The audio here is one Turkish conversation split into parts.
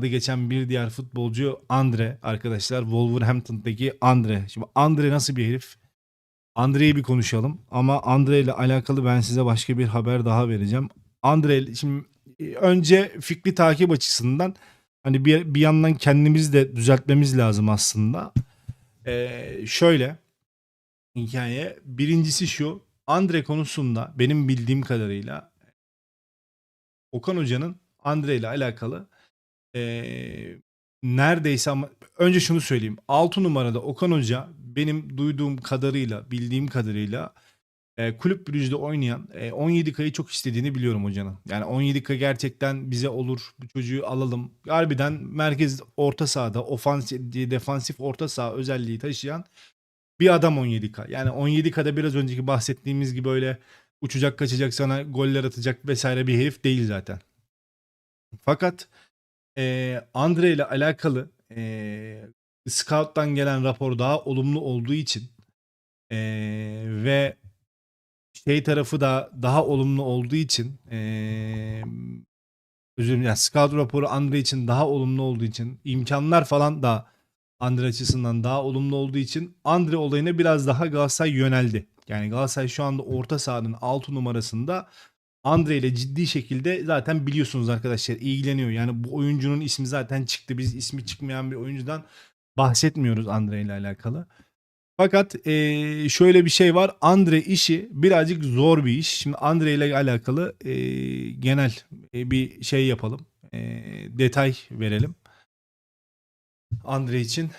Adı geçen bir diğer futbolcu Andre arkadaşlar. Wolverhampton'daki Andre. Şimdi Andre nasıl bir herif? Andre'yi bir konuşalım. Ama Andre ile alakalı ben size başka bir haber daha vereceğim. Andre şimdi e, önce fikri takip açısından hani bir, bir yandan kendimizi de düzeltmemiz lazım aslında. Ee, şöyle hikaye. Birincisi şu. Andre konusunda benim bildiğim kadarıyla Okan Hoca'nın Andre ile alakalı eee, neredeyse ama önce şunu söyleyeyim. 6 numarada Okan Hoca benim duyduğum kadarıyla, bildiğim kadarıyla eee kulüp Brugge'de oynayan eee, 17 kayı çok istediğini biliyorum hocanın. Yani 17 kay gerçekten bize olur. Bu çocuğu alalım. Harbiden merkez orta sahada ofansif, defansif orta saha özelliği taşıyan bir adam 17K. Yani 17K'da biraz önceki bahsettiğimiz gibi öyle uçacak kaçacak sana goller atacak vesaire bir herif değil zaten. Fakat eee Andre ile alakalı eee Scout'tan gelen rapor daha olumlu olduğu için eee, ve şey tarafı da daha olumlu olduğu için eee özür dilerim yani Scout raporu Andre için daha olumlu olduğu için imkanlar falan da Andre açısından daha olumlu olduğu için Andre olayına biraz daha Galatasaray yöneldi. Yani Galatasaray şu anda orta sahanın 6 numarasında Andre ile ciddi şekilde zaten biliyorsunuz arkadaşlar ilgileniyor. Yani bu oyuncunun ismi zaten çıktı. Biz ismi çıkmayan bir oyuncudan bahsetmiyoruz Andre ile alakalı. Fakat eee, şöyle bir şey var. Andre işi birazcık zor bir iş. Şimdi Andre ile alakalı eee, genel e, bir şey yapalım. Eee, detay verelim. Andre için.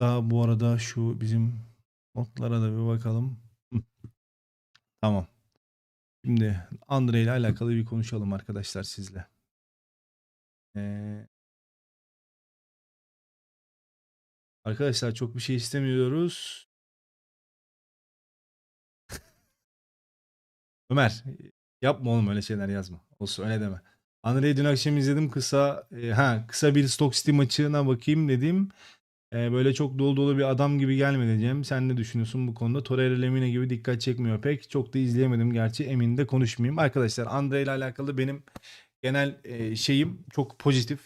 Daha bu arada şu bizim notlara da bir bakalım. Tamam. Şimdi Andre ile alakalı bir konuşalım arkadaşlar sizle. Ee, arkadaşlar çok bir şey istemiyoruz. Ömer yapma oğlum öyle şeyler yazma. Olsun öyle deme. Andre'yi dün akşam izledim kısa e, ha kısa bir Stock City maçına bakayım dedim. E, böyle çok dolu dolu bir adam gibi gelmedi Cem. Sen ne düşünüyorsun bu konuda? Torreira Lemine gibi dikkat çekmiyor pek. Çok da izleyemedim gerçi emin de konuşmayayım. Arkadaşlar Andre ile alakalı benim genel e, şeyim çok pozitif.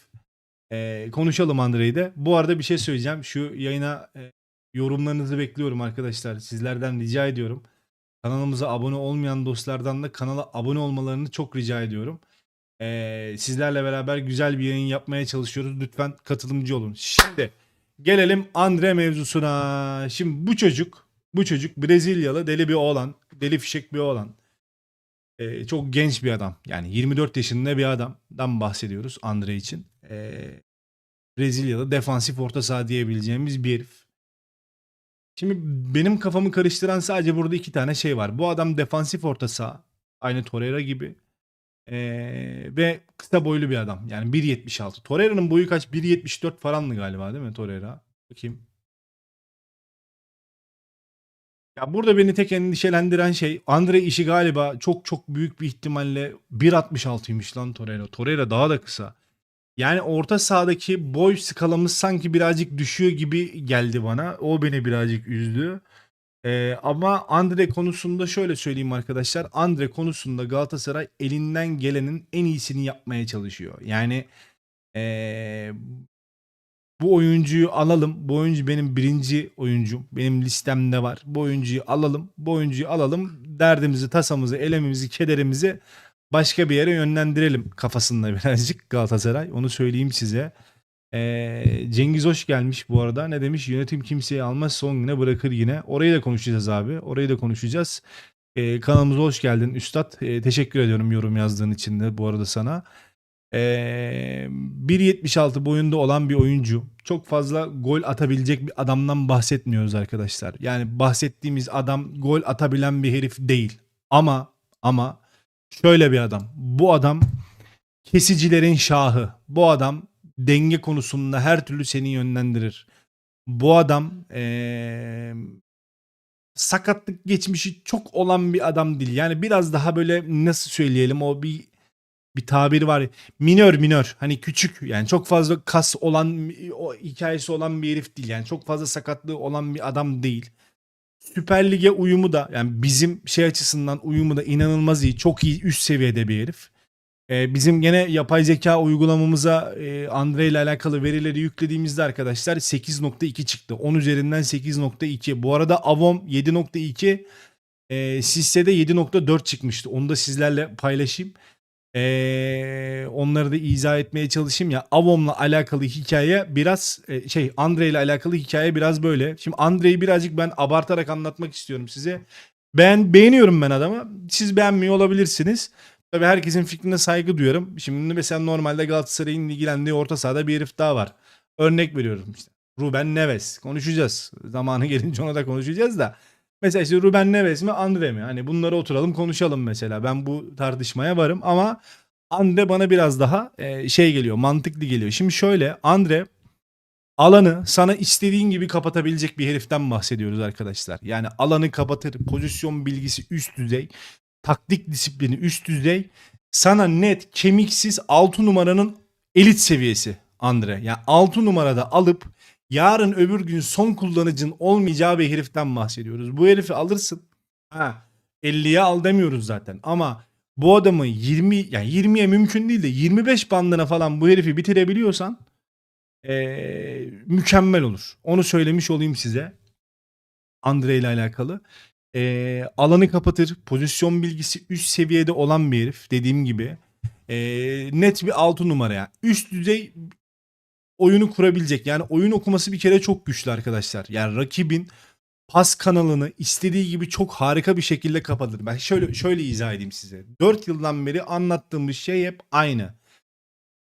E, konuşalım Andre'yi de. Bu arada bir şey söyleyeceğim. Şu yayına e, yorumlarınızı bekliyorum arkadaşlar. Sizlerden rica ediyorum. Kanalımıza abone olmayan dostlardan da kanala abone olmalarını çok rica ediyorum. Ee, sizlerle beraber güzel bir yayın yapmaya çalışıyoruz. Lütfen katılımcı olun. Şimdi gelelim Andre mevzusuna. Şimdi bu çocuk, bu çocuk Brezilyalı deli bir oğlan, deli fişek bir oğlan. Ee, çok genç bir adam. Yani 24 yaşında bir adamdan bahsediyoruz Andre için. Ee, Brezilyalı defansif orta saha diyebileceğimiz bir herif. Şimdi benim kafamı karıştıran sadece burada iki tane şey var. Bu adam defansif orta saha. Aynı Torreira gibi. Ee, ve kısa boylu bir adam. Yani 1.76. Torreira'nın boyu kaç? 1.74 falanlı galiba değil mi Torreira? Bakayım. Ya burada beni tek endişelendiren şey Andre işi galiba çok çok büyük bir ihtimalle 1.66'ymış lan Torreira. Torreira daha da kısa. Yani orta sahadaki boy skalamız sanki birazcık düşüyor gibi geldi bana. O beni birazcık üzdü. Ee, ama Andre konusunda şöyle söyleyeyim arkadaşlar. Andre konusunda Galatasaray elinden gelenin en iyisini yapmaya çalışıyor. Yani ee, bu oyuncuyu alalım. Bu oyuncu benim birinci oyuncum. Benim listemde var. Bu oyuncuyu alalım. Bu oyuncuyu alalım. Derdimizi, tasamızı, elemimizi, kederimizi başka bir yere yönlendirelim kafasında birazcık Galatasaray. Onu söyleyeyim size. Ee, Cengiz hoş gelmiş bu arada. Ne demiş? Yönetim kimseyi almaz son güne bırakır yine. Orayı da konuşacağız abi. Orayı da konuşacağız. Ee, kanalımıza hoş geldin Üstad. Ee, teşekkür ediyorum yorum yazdığın için de bu arada sana. Ee, 1.76 boyunda olan bir oyuncu. Çok fazla gol atabilecek bir adamdan bahsetmiyoruz arkadaşlar. Yani bahsettiğimiz adam gol atabilen bir herif değil. Ama ama şöyle bir adam. Bu adam kesicilerin şahı. Bu adam denge konusunda her türlü seni yönlendirir. Bu adam eee, sakatlık geçmişi çok olan bir adam değil. Yani biraz daha böyle nasıl söyleyelim o bir bir tabiri var. Minör minör. Hani küçük yani çok fazla kas olan o hikayesi olan bir herif değil. Yani çok fazla sakatlığı olan bir adam değil. Süper Lig'e uyumu da yani bizim şey açısından uyumu da inanılmaz iyi. Çok iyi üst seviyede bir herif. Ee, bizim gene yapay zeka uygulamamıza e, Andre ile alakalı verileri yüklediğimizde arkadaşlar 8.2 çıktı. 10 üzerinden 8.2. Bu arada Avom 7.2 e, Sisse'de 7.4 çıkmıştı. Onu da sizlerle paylaşayım. Ee, onları da izah etmeye çalışayım ya. Avom'la alakalı hikaye biraz e, şey Andre ile alakalı hikaye biraz böyle. Şimdi Andre'yi birazcık ben abartarak anlatmak istiyorum size. Ben beğeniyorum ben adamı. Siz beğenmiyor olabilirsiniz. Tabii herkesin fikrine saygı duyuyorum. Şimdi mesela normalde Galatasaray'ın ilgilendiği orta sahada bir herif daha var. Örnek veriyorum işte. Ruben Neves. Konuşacağız. Zamanı gelince ona da konuşacağız da. Mesela işte Ruben Neves mi Andre mi? Hani bunları oturalım konuşalım mesela. Ben bu tartışmaya varım ama Andre bana biraz daha e, şey geliyor mantıklı geliyor. Şimdi şöyle Andre alanı sana istediğin gibi kapatabilecek bir heriften bahsediyoruz arkadaşlar. Yani alanı kapatır, pozisyon bilgisi üst düzey, taktik disiplini üst düzey. Sana net, kemiksiz 6 numaranın elit seviyesi Andre. Yani 6 numarada alıp yarın öbür gün son kullanıcın olmayacağı bir heriften bahsediyoruz. Bu herifi alırsın. Ha, 50'ye al demiyoruz zaten ama bu adamı 20 yani 20'ye mümkün değil de 25 bandına falan bu herifi bitirebiliyorsan eee, mükemmel olur. Onu söylemiş olayım size. Andre ile alakalı. Eee, alanı kapatır. Pozisyon bilgisi üst seviyede olan bir herif. Dediğim gibi. Eee, net bir 6 numara ya. Üst düzey oyunu kurabilecek. Yani oyun okuması bir kere çok güçlü arkadaşlar. Yani rakibin pas kanalını istediği gibi çok harika bir şekilde kapatır. Ben şöyle şöyle izah edeyim size. 4 yıldan beri anlattığımız şey hep aynı.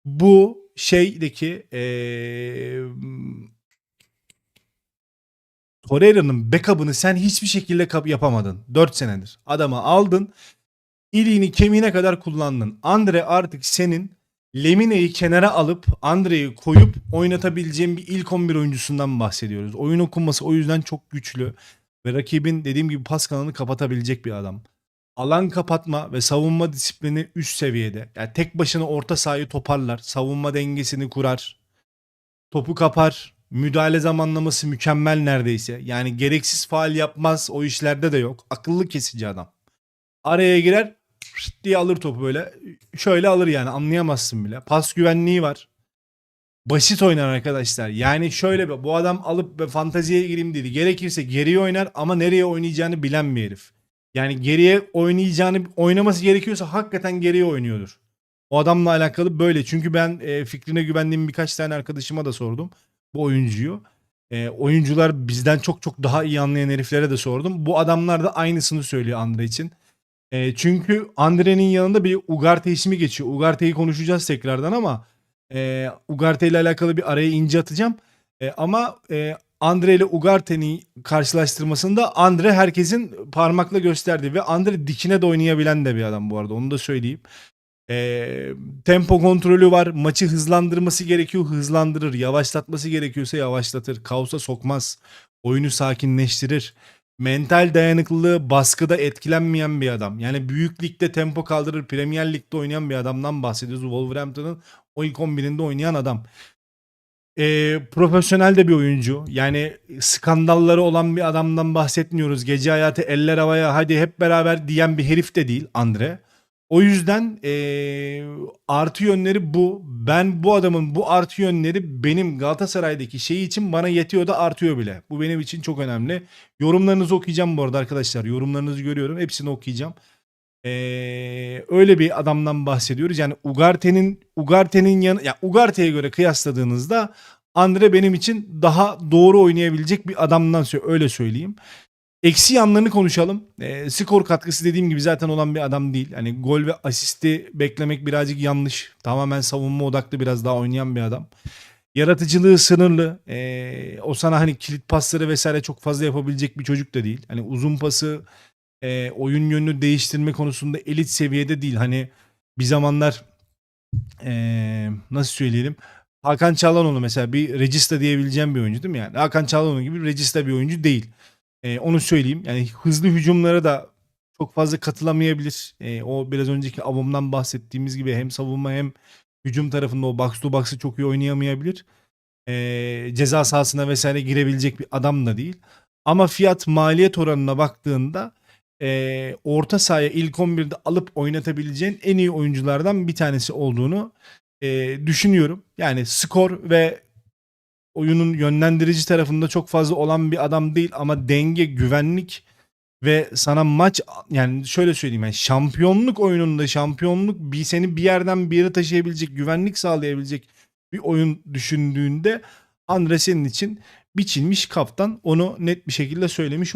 Bu şeydeki eee Torreira'nın backup'ını sen hiçbir şekilde kap yapamadın. 4 senedir. Adamı aldın. iliğini kemiğine kadar kullandın. Andre artık senin Lemine'yi kenara alıp Andre'yi koyup oynatabileceğin bir ilk 11 oyuncusundan bahsediyoruz. Oyun okunması o yüzden çok güçlü ve rakibin dediğim gibi pas kanalını kapatabilecek bir adam. Alan kapatma ve savunma disiplini üst seviyede. Yani tek başına orta sahayı toparlar, savunma dengesini kurar, topu kapar, müdahale zamanlaması mükemmel neredeyse. Yani gereksiz faal yapmaz, o işlerde de yok. Akıllı kesici adam. Araya girer, diye alır topu böyle. Şöyle alır yani anlayamazsın bile. Pas güvenliği var. Basit oynar arkadaşlar. Yani şöyle bu adam alıp fanteziye gireyim dedi. Gerekirse geriye oynar ama nereye oynayacağını bilen bir herif. Yani geriye oynayacağını oynaması gerekiyorsa hakikaten geriye oynuyordur. O adamla alakalı böyle. Çünkü ben e, fikrine güvendiğim birkaç tane arkadaşıma da sordum bu oyuncuyu. E, oyuncular bizden çok çok daha iyi anlayan heriflere de sordum. Bu adamlar da aynısını söylüyor Andre için. E, çünkü Andre'nin yanında bir Ugarte ismi geçiyor. Ugarte'yi konuşacağız tekrardan ama e, Ugarte ile alakalı bir araya ince atacağım. E, ama e, Andre ile Ugarte'nin karşılaştırmasında Andre herkesin parmakla gösterdiği ve Andre dikine de oynayabilen de bir adam bu arada onu da söyleyeyim. E, tempo kontrolü var. Maçı hızlandırması gerekiyor. Hızlandırır. Yavaşlatması gerekiyorsa yavaşlatır. Kaosa sokmaz. Oyunu sakinleştirir. Mental dayanıklılığı baskıda etkilenmeyen bir adam. Yani büyük ligde tempo kaldırır. Premier Lig'de oynayan bir adamdan bahsediyoruz. Wolverhampton'ın o ilk 11'inde oynayan adam. Ee, profesyonel de bir oyuncu. Yani skandalları olan bir adamdan bahsetmiyoruz. Gece hayatı eller havaya hadi hep beraber diyen bir herif de değil Andre. O yüzden eee, artı yönleri bu. Ben bu adamın bu artı yönleri benim Galatasaray'daki şey için bana yetiyor da artıyor bile. Bu benim için çok önemli. Yorumlarınızı okuyacağım bu arada arkadaşlar. Yorumlarınızı görüyorum. Hepsini okuyacağım. Eee, öyle bir adamdan bahsediyoruz. Yani Ugarte'nin Ugarte'nin yanı ya Ugarte'ye göre kıyasladığınızda Andre benim için daha doğru oynayabilecek bir adamdan öyle söyleyeyim. Eksi yanlarını konuşalım. E, skor katkısı dediğim gibi zaten olan bir adam değil. Hani gol ve asisti beklemek birazcık yanlış. Tamamen savunma odaklı biraz daha oynayan bir adam. Yaratıcılığı sınırlı. E, o sana hani kilit pasları vesaire çok fazla yapabilecek bir çocuk da değil. Hani uzun pası e, oyun yönünü değiştirme konusunda elit seviyede değil. Hani bir zamanlar e, nasıl söyleyelim Hakan Çalhanoğlu mesela bir regista diyebileceğim bir oyuncu değil mi? Yani Hakan Çalhanoğlu gibi regista bir oyuncu değil. Ee, onu söyleyeyim. Yani hızlı hücumlara da çok fazla katılamayabilir. Ee, o biraz önceki avımdan bahsettiğimiz gibi hem savunma hem hücum tarafında o box to box'ı çok iyi oynayamayabilir. Ee, ceza sahasına vesaire girebilecek bir adam da değil. Ama fiyat maliyet oranına baktığında e, orta sahaya ilk 11'de alıp oynatabileceğin en iyi oyunculardan bir tanesi olduğunu e, düşünüyorum. Yani skor ve oyunun yönlendirici tarafında çok fazla olan bir adam değil ama denge, güvenlik ve sana maç yani şöyle söyleyeyim yani şampiyonluk oyununda şampiyonluk bir seni bir yerden bir yere taşıyabilecek, güvenlik sağlayabilecek bir oyun düşündüğünde Andre senin için biçilmiş kaptan. Onu net bir şekilde söylemiş